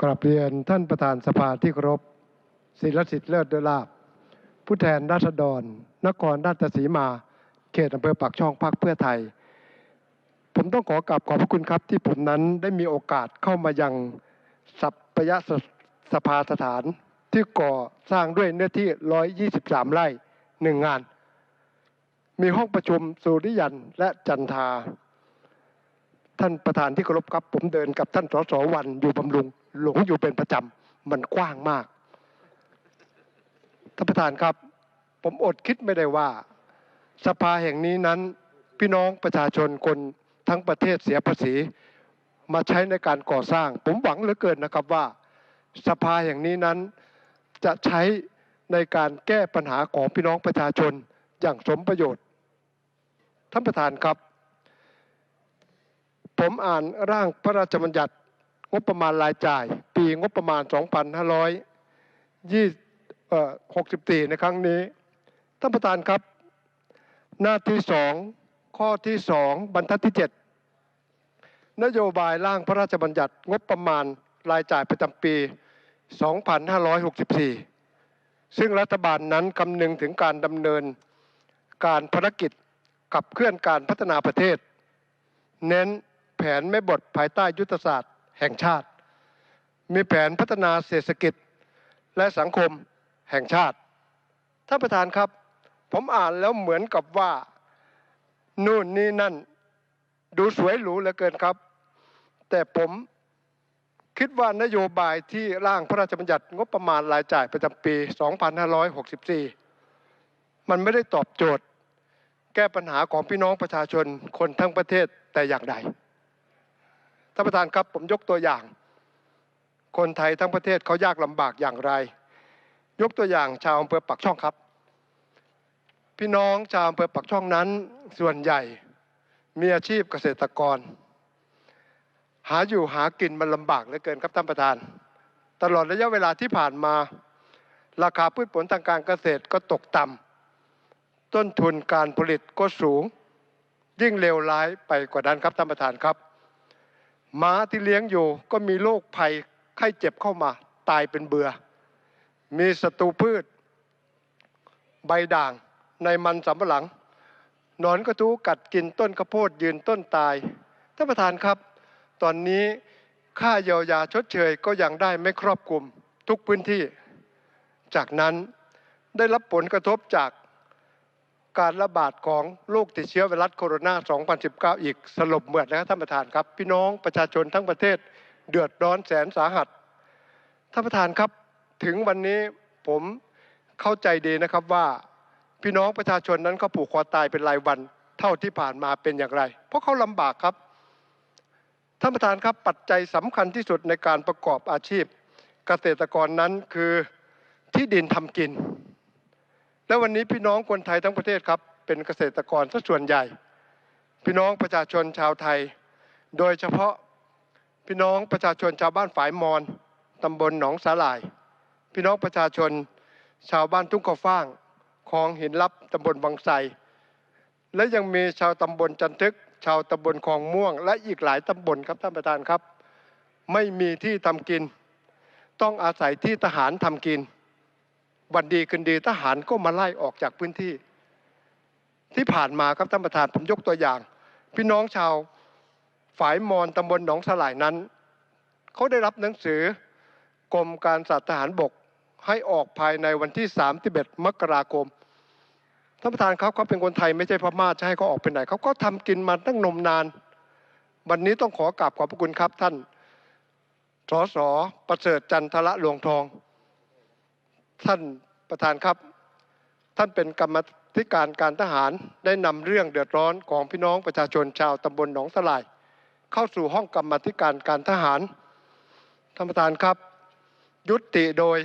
กราบเรียนท่านประธานสภาที่เคารพศิรสิทธิ์เลิศเดลาบ ผู้แทนราษฎร นครราชสีมา เขตอำเภอปากช่องพรรคเพื่อไทย ผมต้องขอกราบขอบพระคุณครับที่ผมนั้นได้มีโอกาสเข้ามายังสัพยสสภาสถานที่ก่อสร้างด้วยเนื้อที่ 123 ไร่หนึ่งงาน มีห้องประชุมสุริยันและจันทา ท่านประธานที่เคารพครับ ผมเดินกับท่านสสวันอยู่บำรุง หลงอยู่เป็นประจำมันกว้างมากท่านประธานครับ ผมอดคิดไม่ได้ว่า สภาแห่งนี้นั้น พี่น้องประชาชนคนทั้งประเทศเสียภาษี มาใช้ในการก่อสร้าง ผมหวังเหลือเกินนะครับว่า สภาแห่งนี้นั้นจะใช้ในการแก้ปัญหาของพี่น้องประชาชนอย่างสมประโยชน์ท่านประธานครับ ผมอ่านร่างพระราชบัญญัติงบประมาณรายจ่าย ปีงบประมาณ 2564 ในครั้งนี้ ท่านประธานครับ หน้าที่สองข้อที่สองบรรทัดที่ 7 นโยบายร่างพระราชบัญญัติงบประมาณรายจ่ายประจำปี 2564 ซึ่งรัฐบาลนั้นคำนึงถึงการดำเนิน การภารกิจขับเคลื่อนการพัฒนาประเทศ เน้น นไม่บทภายใต้ยุทธศาสตร์แห่งชาติ มีแผนพัฒนาเศรษฐกิจและสังคมแห่งชาติ ท่านประธานครับ ผมอ่านแล้วเหมือนกับว่า นู่นนี่นั่น ดูสวยหรูเหลือเกินครับ แต่ผมคิดว่านโยบายที่ร่างพระราชบัญญัติงบประมาณรายจ่ายประจำปี 2564 มันไม่ได้ตอบโจทย์ แก้ปัญหาของพี่น้องประชาชนคนทั้งประเทศแต่อย่างใด ท่านประธานครับผมยกตัวอย่าง คนไทยทั้งประเทศเขายากลำบากอย่างไร ยกตัวอย่างชาวอำเภอปักช่องครับ พี่น้องชาวอำเภอปักช่องนั้น ส่วนใหญ่มีอาชีพเกษตรกร หาอยู่หากินมันลำบากเหลือเกินครับท่านประธาน ตลอดระยะเวลาที่ผ่านมา ราคาพืชผลทางการเกษตรก็ตกต่ำต้นทุนการผลิตก็สูง ยิ่งเลวร้ายไปกว่านั้นครับท่านประธานครับ ม้าที่เลี้ยงอยู่ ก็มีโรคภัยไข้เจ็บเข้ามาตายเป็นเบือมีศัตรูพืช ใบด่างในมันสำปะหลังนอนกระทู้กัดกินต้นข้าวโพดยืนต้นตายท่านประธานครับ ตอนนี้ค่าเยียวยาชดเชยก็ยังได้ไม่ครอบคลุมทุกพื้นที่ จากนั้นได้รับผลกระทบจาก การระบาดของโรคติดเชื้อไวรัสโคโรนา 2019 อีกสลบเหมือดนะครับท่านประธานครับ พี่น้องประชาชนทั้งประเทศเดือดร้อนแสนสาหัสท่านประธานครับถึงวันนี้ผมเข้าใจดีนะครับว่า พี่น้องประชาชนนั้นเขาผูกคอตายเป็นรายวันเท่าที่ผ่านมาเป็นอย่างไร เพราะเขาลำบากครับท่านประธานครับปัจจัยสำคัญที่สุดในการประกอบอาชีพ เกษตรกรนั้นคือที่ดินทำกิน และวันนี้พี่น้องคนไทยทั้งประเทศครับ เป็นเกษตรกรซะส่วนใหญ่ พี่น้องประชาชนชาวไทย โดยเฉพาะพี่น้องประชาชนชาวบ้านฝายมอนตำบลหนองสาหร่าย พี่น้องประชาชนชาวบ้านทุ่งข้าวฟ่างคลองหินลับตำบลบางไทรและยังมีชาวตำบลจันทึก ชาวตำบลคลองม่วง และอีกหลายตำบลครับท่านประธานครับ ไม่มีที่ทำกิน ต้องอาศัยที่ทหารทำกิน วันดีคืนดีทหารก็มาไล่ออกจากพื้นที่ ที่ผ่านมาครับท่านประธานผมยกตัวอย่าง พี่น้องชาวฝ่ายมอนตำบลหนองสลายนั้นเขาได้รับหนังสือกรมการสัตว์ทหารบกให้ออกภายในวันที่31มกราคมท่านประธานครับเขาเป็นคนไทยไม่ใช่พม่าจะให้เขาออกไปไหนเขาก็ทำกินมาตั้งนมนาน วันนี้ต้องขอกราบขอบพระคุณครับท่านสสประเสริฐจันทละหลวงทอง ท่านประธานครับ ท่านเป็นกรรมธิการการทหารได้นำเรื่องเดือดร้อนของพี่น้องประชาชนชาวตำบลหนองสลาย เข้าสู่ห้องกรรมธิการการทหาร ท่านประธานครับ ยุติโดย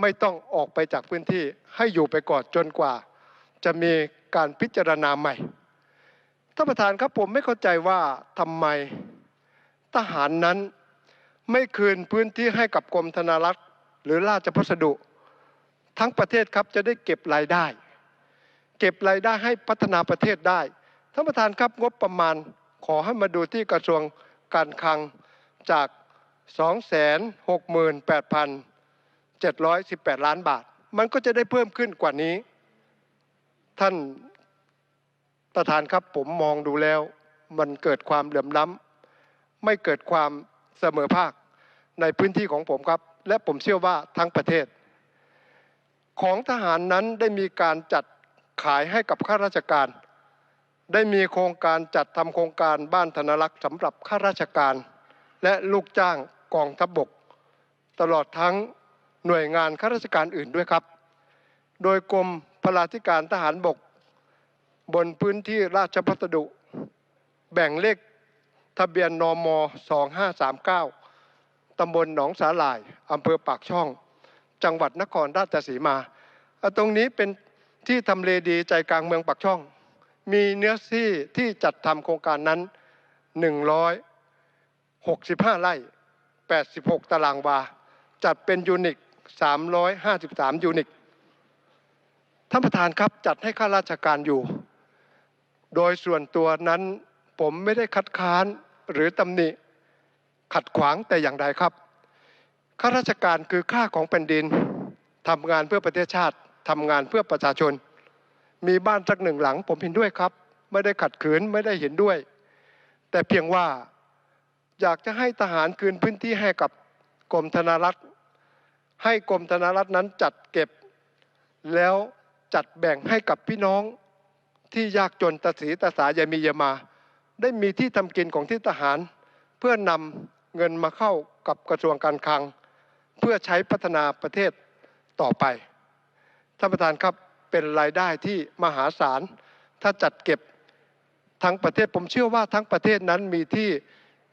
ไม่ต้องออกไปจากพื้นที่ให้อยู่ไปก่อนจนกว่า จะมีการพิจารณาใหม่ท่านประธานครับผมไม่เข้าใจว่าทำไมทหารนั้นไม่คืนพื้นที่ให้กับกรมธนารักษ์ หรือราชพัสดุ ทั้งประเทศครับจะได้เก็บรายได้ เก็บรายได้ให้พัฒนาประเทศได้ท่านประธานครับงบประมาณขอให้มาดูที่กระทรวงการคลังจาก 268,718 ล้านบาท มันก็จะได้เพิ่มขึ้นกว่านี้ ท่านประธานครับผมมองดูแล้ว มันเกิดความเหลื่อมล้ำไม่เกิดความเสมอภาคในพื้นที่ของผมครับ และผมเชื่อว่าทั้งประเทศ ของทหารนั้นได้มีการจัดขายให้กับข้าราชการ ได้มีโครงการจัดทำโครงการบ้านธนรักษ์สำหรับข้าราชการ และลูกจ้างกองทัพบบก ตลอดทั้งหน่วยงานข้าราชการอื่นด้วยครับ โดยกรมพลาธิการทหารบก บนพื้นที่ราชพัสดุ แบ่งเลขทะเบียนนม 2539 ตำบลหนองสาหร่าย อำเภอปากช่อง จังหวัดนครราชสีมา ตรงนี้เป็นที่ทำเลดีใจกลางเมืองปากช่อง มีเนื้อที่ที่จัดทำโครงการนั้น 165 ไร่ 86 ตารางวา จัดเป็นยูนิต353 ยูนิตท่านประธานครับจัดให้ข้าราชการอยู่ โดยส่วนตัวนั้นผมไม่ได้คัดค้านหรือตำหนิขัดขวางแต่อย่างใดครับ ข้าราชการคือค่าของแผ่นดินทำงานเพื่อประเทศชาติทำงานเพื่อประชาชน มีบ้านสักหนึ่งหลังผมเห็นด้วยครับ ไม่ได้ขัดขืนไม่ได้เห็นด้วย แต่เพียงว่าอยากจะให้ทหารคืนพื้นที่ให้กับกรมธนารักษ์ให้กรมธนารักษ์นั้นจัดเก็บ แล้วจัดแบ่งให้กับพี่น้องที่ยากจนตาสีตาสายามียามา ได้มีที่ทำกินของที่ทหาร เพื่อนำเงินมาเข้ากับกระทรวงการคลัง เพื่อใช้พัฒนาประเทศต่อไป ท่านประธานครับเป็นรายได้ที่มหาศาล ถ้าจัดเก็บทั้งประเทศผมเชื่อว่าทั้งประเทศนั้นมีที่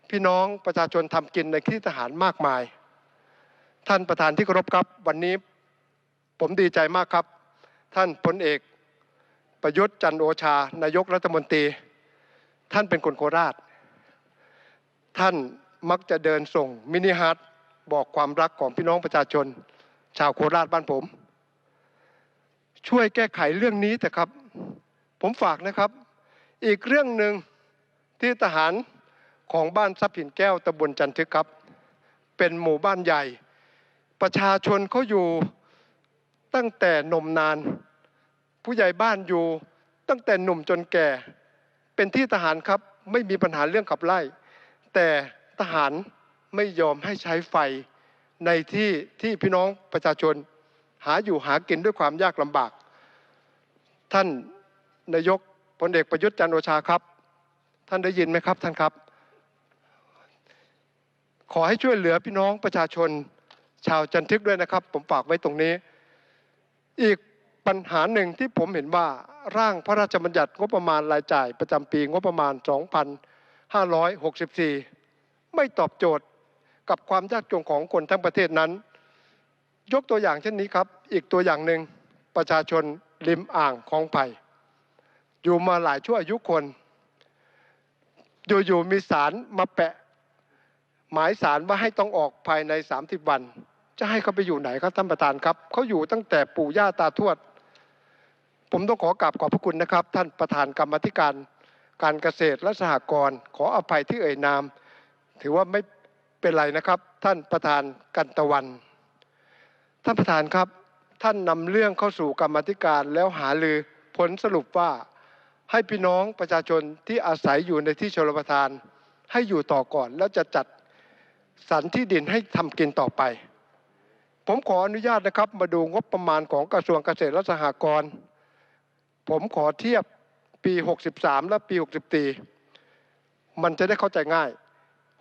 พี่น้องประชาชนทำกินในที่ทหารมากมาย ท่านประธานที่เคารพครับ วันนี้ผมดีใจมากครับ ท่านพลเอก ประยุทธ์จันโอชา นายกรัฐมนตรี ท่านเป็นคนโคราช ท่านมักจะเดินส่งมินิฮาร์ด บอกความรักของพี่น้องประชาชน ชาวโคราชบ้านผม ช่วยแก้ไขเรื่องนี้แต่ครับ ผมฝากนะครับ อีกเรื่องหนึ่งที่ทหารของบ้านทรัพย์หินแก้วตำบลจันทึกครับ เป็นหมู่บ้านใหญ่ ประชาชนเขาอยู่ตั้งแต่นมนาน ผู้ใหญ่บ้านอยู่ตั้งแต่หนุ่มจนแก่ เป็นที่ทหารครับไม่มีปัญหาเรื่องขับไล่ แต่ทหาร ไม่ยอมให้ใช้ไฟในที่ที่พี่น้องประชาชนหาอยู่หากินด้วยความยากลำบาก ท่านนายกพลเอกประยุทธ์จันทร์โอชาครับ ท่านได้ยินไหมครับท่านครับ ขอให้ช่วยเหลือพี่น้องประชาชนชาวจันทึกด้วยนะครับ ผมฝากไว้ตรงนี้ อีกปัญหาหนึ่งที่ผมเห็นว่าร่างพระราชบัญญัติงบประมาณรายจ่าย ประจำปีงบประมาณ 2564 ไม่ตอบโจทย์ กับความยากจนของคนทั้งประเทศนั้น ยกตัวอย่างเช่นนี้ครับ อีกตัวอย่างหนึ่งประชาชนริมอ่างคลองไผ่อยู่มาหลายชั่วอายุคน อยู่ๆมีสารมาแปะ หมายสารว่าให้ต้องออกภายใน 30 วัน จะให้เขาไปอยู่ไหนครับท่านประธานครับเขาอยู่ตั้งแต่ปู่ย่าตาทวด ผมต้องขอกราบขอบพระคุณนะครับ ท่านประธานกรรมธิการ การเกษตรและสหกรณ์ขออภัยที่เอ่ยนาม ถือว่าไม่ เป็นไรนะครับ ท่านประธานกันตะวัน ท่านประธานครับ ท่านนำเรื่องเข้าสู่กรรมธิการแล้วหาลือผลสรุปว่าให้พี่น้องประชาชนที่อาศัยอยู่ในที่ชลประทาน ให้อยู่ต่อก่อน แล้วจะจัดสรรที่ดินให้ทำกินต่อไป ผมขออนุญาตนะครับมาดูงบประมาณของกระทรวงเกษตรและสหกรณ์ผมขอเทียบปี 63 และปี 64 มันจะได้เข้าใจง่าย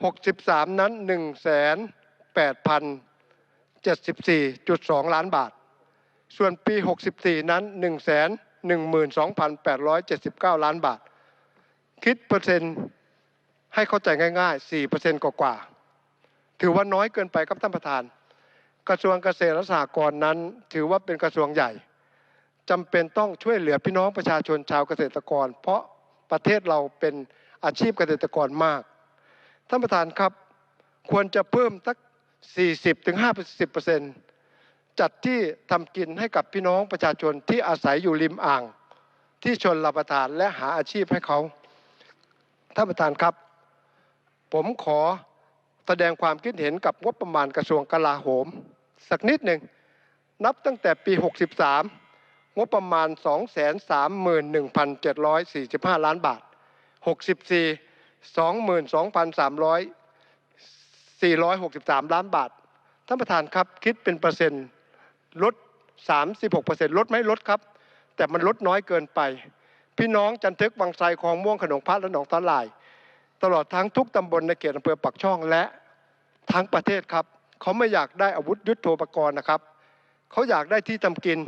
63 นั้น 1,8,074.2 ล้านบาท ส่วนปี 64 นั้น 112,879 ล้านบาท คิดเปอร์เซ็นต์ให้เข้าใจง่ายๆ 4%กว่าๆ ถือว่าน้อยเกินไปครับท่านประธาน กระทรวงเกษตรและสหกรณ์นั้น ถือว่าเป็นกระทรวงใหญ่จำเป็นต้องช่วยเหลือพี่น้องประชาชนชาวเกษตรกร เพราะประเทศเราเป็นอาชีพเกษตรกรมาก ท่านประธานครับ ควรจะเพิ่มสัก 40-50%จัดที่ทำกินให้กับพี่น้องประชาชนที่อาศัยอยู่ริมอ่าง ที่ชนรับประทานและหาอาชีพให้เขา ท่านประธานครับ ผมขอแสดงความคิดเห็นกับงบประมาณกระทรวงกลาโหม สักนิดหนึ่ง นับตั้งแต่ปี 63 งบประมาณ 231,745 ล้านบาท 64 22,300 463ล้านบาท ท่านประธานครับคิดเป็นเปอร์เซ็นต์ลด36เปอร์เซ็นต์ลดไหมลดครับ แต่มันลดน้อยเกินไป พี่น้องจันทึกบางไทรคลองม่วงขนงพระและหนองตาลาย ตลอดทั้งทุกตำบลในเขตอำเภอปักช่องและทั้งประเทศครับ เขาไม่อยากได้อาวุธยุทโธปกรณ์นะครับ เขาอยากได้ที่ทำกิน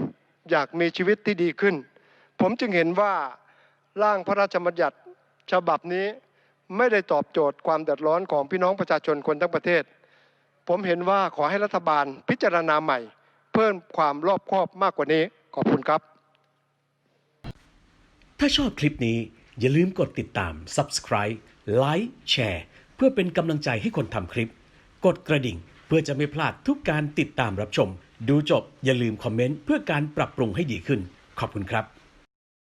อยากมีชีวิตที่ดีขึ้น ผมจึงเห็นว่าร่างพระราชบัญญัติฉบับนี้ ไม่ได้ตอบโจทย์ความเดือดร้อนของพี่น้องประชาชนคนทั้งประเทศ ผมเห็นว่าขอให้รัฐบาลพิจารณาใหม่ เพิ่มความรอบคอบมากกว่านี้ ขอบคุณครับ ถ้าชอบคลิปนี้อย่าลืมกดติดตาม subscribe ไลค์แชร์เพื่อเป็นกำลังใจให้คนทำคลิป กดกระดิ่งเพื่อจะไม่พลาดทุกการติดตามรับชม ดูจบอย่าลืมคอมเมนต์เพื่อการปรับปรุงให้ดีขึ้น ขอบคุณครับ